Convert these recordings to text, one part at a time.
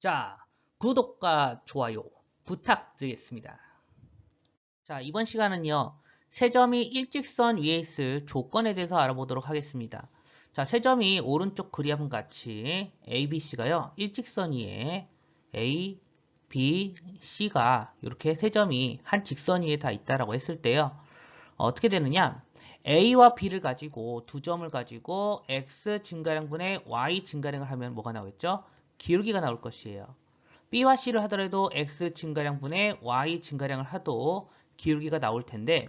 자, 구독과 좋아요 부탁드리겠습니다. 자, 이번 시간은요. 세 점이 일직선 위에 있을 조건에 대해서 알아보도록 하겠습니다. 자, 세 점이 오른쪽 그림과 같이 ABC가요. 일직선 위에 A, B, C가 이렇게 세 점이 한 직선 위에 다 있다라고 했을 때요. 어떻게 되느냐? A와 B를 가지고 두 점을 가지고 X 증가량분의 Y 증가량을 하면 뭐가 나오겠죠? 기울기가 나올 것이에요. B와 C를 하더라도 X 증가량분의 Y 증가량을 하도 기울기가 나올 텐데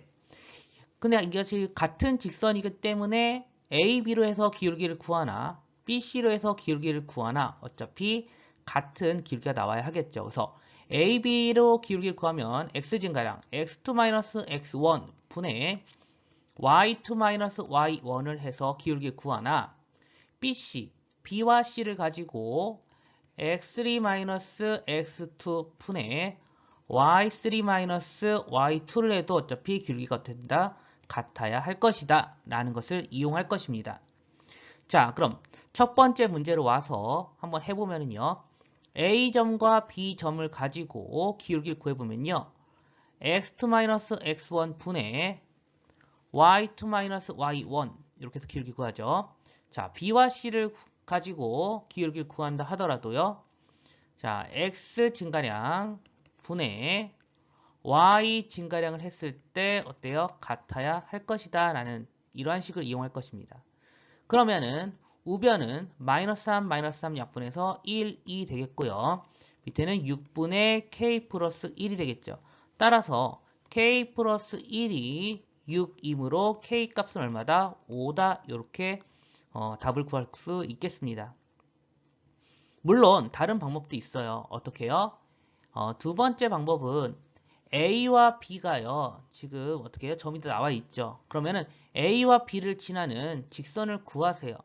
근데 이것이 같은 직선이기 때문에 A, B로 해서 기울기를 구하나 B, C로 해서 기울기를 구하나 어차피 같은 기울기가 나와야 하겠죠. 그래서 A, B로 기울기를 구하면 X 증가량 X2-X1 분의 Y2-Y1을 해서 기울기를 구하나 B, C, B와 C를 가지고 x3-x2 분의 y3-y2를 해도 어차피 기울기가 된다 같아야 할 것이다 라는 것을 이용할 것입니다. 자 그럼 첫 번째 문제로 와서 한번 해보면요. A점과 B점을 가지고 기울기를 구해보면요. x2-x1 분의 y2-y1 이렇게 해서 기울기 구하죠. 자 B와 C를 가지고 기울기를 구한다 하더라도요. 자, x 증가량 분의 y 증가량을 했을 때 어때요? 같아야 할 것이다 라는 이러한 식을 이용할 것입니다. 그러면은 우변은 마이너스 3, 마이너스 3 약분해서 1, 2 되겠고요. 밑에는 6분의 k 플러스 1이 되겠죠. 따라서 k 플러스 1이 6이므로 k 값은 얼마다? 5다. 이렇게 어, 답을 구할 수 있겠습니다. 물론 다른 방법도 있어요. 어떻게요? 어, 두 번째 방법은 A와 B가요. 지금 어떻게 해요? 점이 나와 있죠. 그러면은 A와 B를 지나는 직선을 구하세요.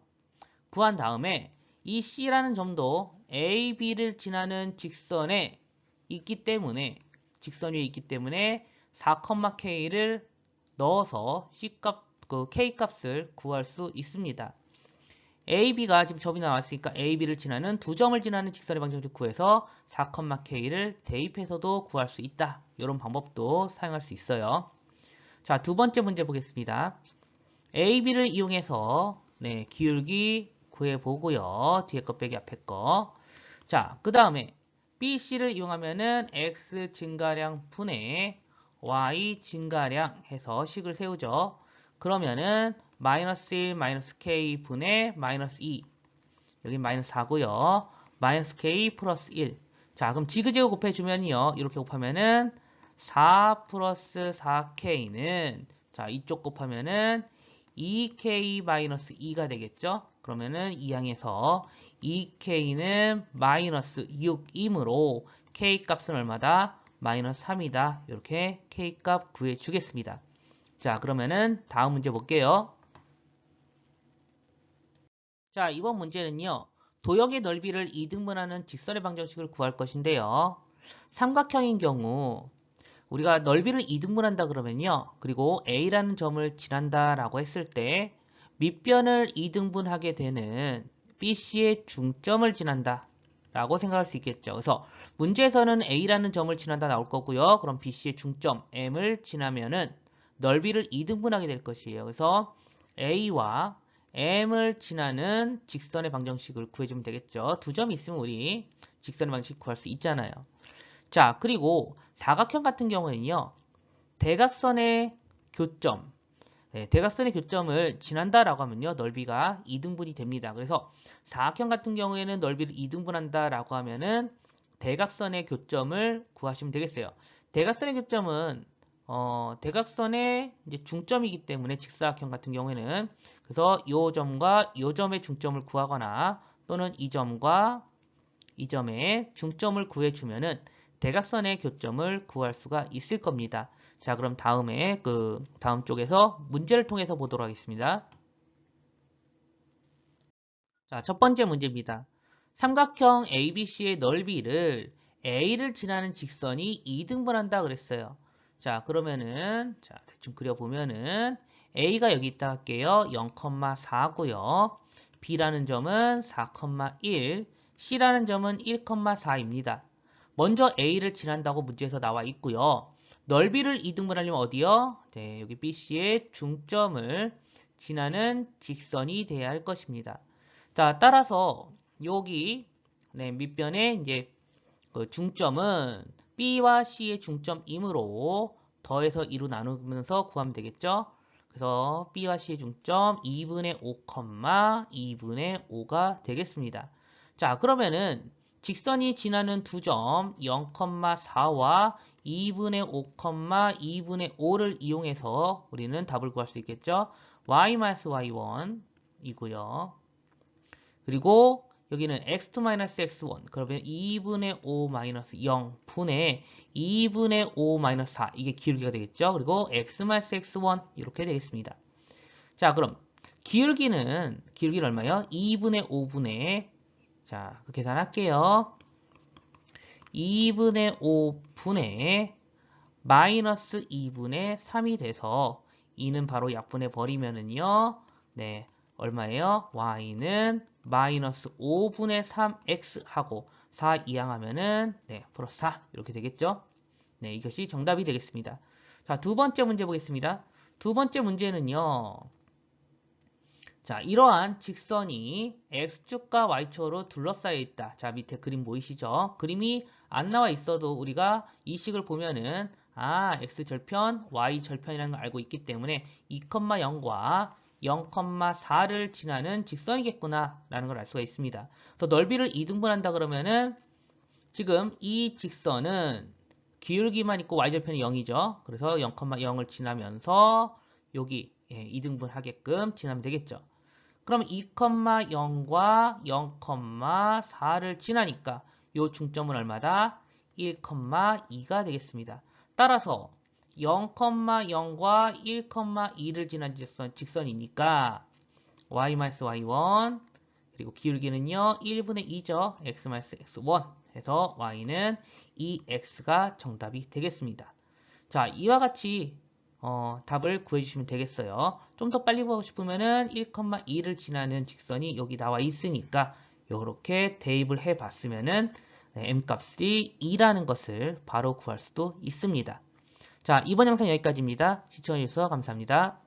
구한 다음에 이 C라는 점도 A, B를 지나는 직선에 있기 때문에 직선 위에 있기 때문에 4,K를 넣어서 C 값, 그 K 값을 구할 수 있습니다. AB가 지금 점이 나왔으니까 AB를 지나는 두 점을 지나는 직선의 방정식 구해서 4,K를 대입해서도 구할 수 있다. 이런 방법도 사용할 수 있어요. 자, 두 번째 문제 보겠습니다. AB를 이용해서 네, 기울기 구해보고요. 뒤에 거 빼기 앞에 거. 자, 그 다음에 BC를 이용하면은 X 증가량 분의 Y 증가량 해서 식을 세우죠. 그러면은 마이너스 1 마이너스 k 분의 마이너스 2 여기 마이너스 4고요. 마이너스 k 플러스 1 자, 그럼 지그재그 곱해주면요. 이렇게 곱하면은 4 플러스 4k는 자, 이쪽 곱하면은 2k 마이너스 2가 되겠죠? 그러면은 이 항에서 2k는 마이너스 6이므로 k 값은 얼마다? 마이너스 3이다. 이렇게 k 값 구해주겠습니다. 자, 그러면은 다음 문제 볼게요. 자, 이번 문제는요. 도형의 넓이를 2등분하는 직선의 방정식을 구할 것인데요. 삼각형인 경우 우리가 넓이를 2등분한다 그러면요. 그리고 A라는 점을 지난다라고 했을 때 밑변을 2등분하게 되는 BC의 중점을 지난다 라고 생각할 수 있겠죠. 그래서 문제에서는 A라는 점을 지난다 나올 거고요. 그럼 BC의 중점 M을 지나면은 넓이를 2등분하게 될 것이에요. 그래서 A와 M을 지나는 직선의 방정식을 구해주면 되겠죠. 두 점이 있으면 우리 직선의 방정식 구할 수 있잖아요. 자, 그리고 사각형 같은 경우에는요. 대각선의 교점, 네, 대각선의 교점을 지난다라고 하면요. 넓이가 2등분이 됩니다. 그래서 사각형 같은 경우에는 넓이를 2등분한다라고 하면은 대각선의 교점을 구하시면 되겠어요. 대각선의 교점은 어, 대각선의 이제 중점이기 때문에 직사각형 같은 경우에는 그래서 이 점과 이 점의 중점을 구하거나 또는 이 점과 이 점의 중점을 구해주면은 대각선의 교점을 구할 수가 있을 겁니다. 자, 그럼 다음에 그 다음 쪽에서 문제를 통해서 보도록 하겠습니다. 자, 첫 번째 문제입니다. 삼각형 ABC의 넓이를 A를 지나는 직선이 2등분한다 그랬어요. 자, 그러면은 자, 대충 그려보면은 A가 여기 있다 할게요. 0,4고요. B라는 점은 4,1, C라는 점은 1,4입니다. 먼저 A를 지난다고 문제에서 나와 있고요. 넓이를 이등분하려면 어디요? 네, 여기 BC의 중점을 지나는 직선이 돼야 할 것입니다. 자, 따라서 여기 네, 밑변에 이제 그 중점은 B와 C의 중점이므로 더해서 2로 나누면서 구하면 되겠죠? 그래서 B와 C의 중점 2분의 5, 2분의 5가 되겠습니다. 자, 그러면은 직선이 지나는 두 점 0,4와 2분의 5, 2분의 5를 이용해서 우리는 답을 구할 수 있겠죠. y-y1 이고요. 그리고 여기는 x2-x1 그러면 2분의 5-0 분의 2분의 5-4 이게 기울기가 되겠죠. 그리고 x-x1 이렇게 되겠습니다. 자 그럼 기울기는 기울기는 얼마요? 2분의 5분의 자, 그 계산할게요. 2분의 5분의 마이너스 2분의 3이 돼서 2는 바로 약분해 버리면은요. 네, 얼마예요? y는 마이너스 5분의 3x 하고 4 이항하면은 네, 플러스 4 이렇게 되겠죠? 네, 이것이 정답이 되겠습니다. 자, 두 번째 문제 보겠습니다. 두 번째 문제는요. 자, 이러한 직선이 x축과 y축으로 둘러싸여 있다. 자, 밑에 그림 보이시죠? 그림이 안 나와 있어도 우리가 이 식을 보면은 아, x절편, y절편이라는 걸 알고 있기 때문에 2,0과 0,4를 지나는 직선이겠구나 라는 걸 알 수가 있습니다. 그래서 넓이를 2등분한다 그러면은 지금 이 직선은 기울기만 있고 y절편이 0이죠. 그래서 0,0을 지나면서 여기 예, 2등분 하게끔 지나면 되겠죠. 그럼 2,0과 0,4를 지나니까 이 중점은 얼마다? 1,2가 되겠습니다. 따라서 0,0과 1,2를 지난 직선, 직선이니까 y-y1 그리고 기울기는요 1분의 2죠. x-x1 해서 y는 2x가 정답이 되겠습니다. 자 이와 같이 어, 답을 구해주시면 되겠어요. 좀 더 빨리 구하고 싶으면은 1,2를 지나는 직선이 여기 나와 있으니까 이렇게 대입을 해 봤으면은 네, m값이 2라는 것을 바로 구할 수도 있습니다. 자, 이번 영상 여기까지입니다. 시청해주셔서 감사합니다.